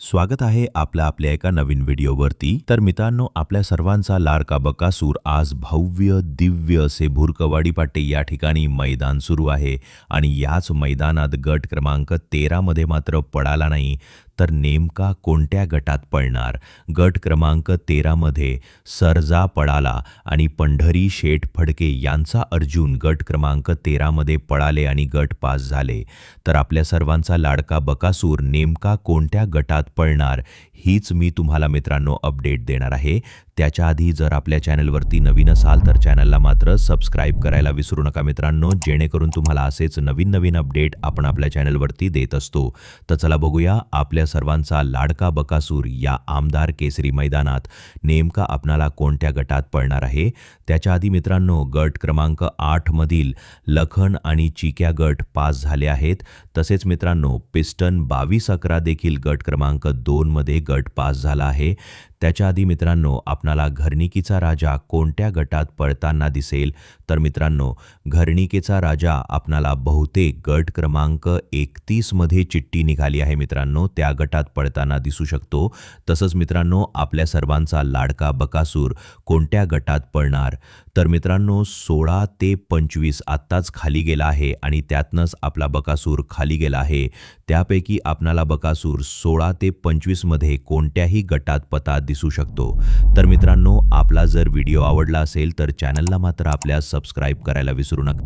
स्वागत आहे आपल्या आपल्या एका नवीन व्हिडिओवरती. तर मित्रांनो आपल्या सर्वांचा लाडका बकासूर आज भव्य दिव्य असे भुरकवाडी पाटे या ठिकाणी मैदान सुरू आहे. आणि याच मैदानात गट क्रमांक तेरामध्ये मात्र पडाला नाही तर नेमका कोणत्या गटात पडणार गट क्रमांक तेरामध्ये सरजा पडाला आणि पंढरी शेठ फडके यांचा अर्जुन गट क्रमांक तेरामध्ये पळाले आणि गट पास झाले. तर आपल्या सर्वांचा लाडका बकासूर नेमका कोणत्या गटात पळणार हीच मी तुम्हाला मित्रांनो अपडेट देणार आहे. त्याच्या आधी जर आपल्या चॅनलवरती नवीन असाल तर चॅनलला मात्र सबस्क्राईब करायला विसरू नका मित्रांनो जेणेकरून तुम्हाला असेच नवीन नवीन अपडेट आपण आपल्या चॅनलवरती देत असतो. तर चला बघूया आपल्या सर्वांचा लाडका बकासूर या आमदार केसरी मैदानात नेमका आपणाला कोणत्या गटात पळणार आहे? त्याच्या आधी मित्रांनो गट क्रमांक आठमधील लखन आणि चिक्या गट पास झाले आहेत. तसेच मित्रांनो पिस्टन बावीस अकरा देखील गट क्रमांक दोनमध्ये गट पास झाला आहे. त्याच्या आधी मित्रांनो आपणाला घरणिकेचा राजा कोणत्या गटात पळताना दिसेल? तर मित्रांनो घरणिकेचा राजा आपणाला बहुतेक गट क्रमांक एकतीसमध्ये चिठ्ठी निघाली आहे मित्रांनो. त्या गटात पळताना दिसू शकतो. तसंच मित्रांनो आपल्या सर्वांचा लाडका बकासूर कोणत्या गटात पळणार? तर मित्रांनो सोळा ते पंचवीस आत्ताच खाली गेला आहे आणि त्यातनंच आपला बकासूर खाली गेला आहे. त्यापैकी आपणाला बकासूर सोळा ते पंचवीसमध्ये कोणत्याही गटात पतात दिसू शकतो. तर मित्रांनो आपला जर व्हिडिओ आवडला असेल तर चॅनलला मात्र आपल्या सबस्क्राईब करायला विसरू नका.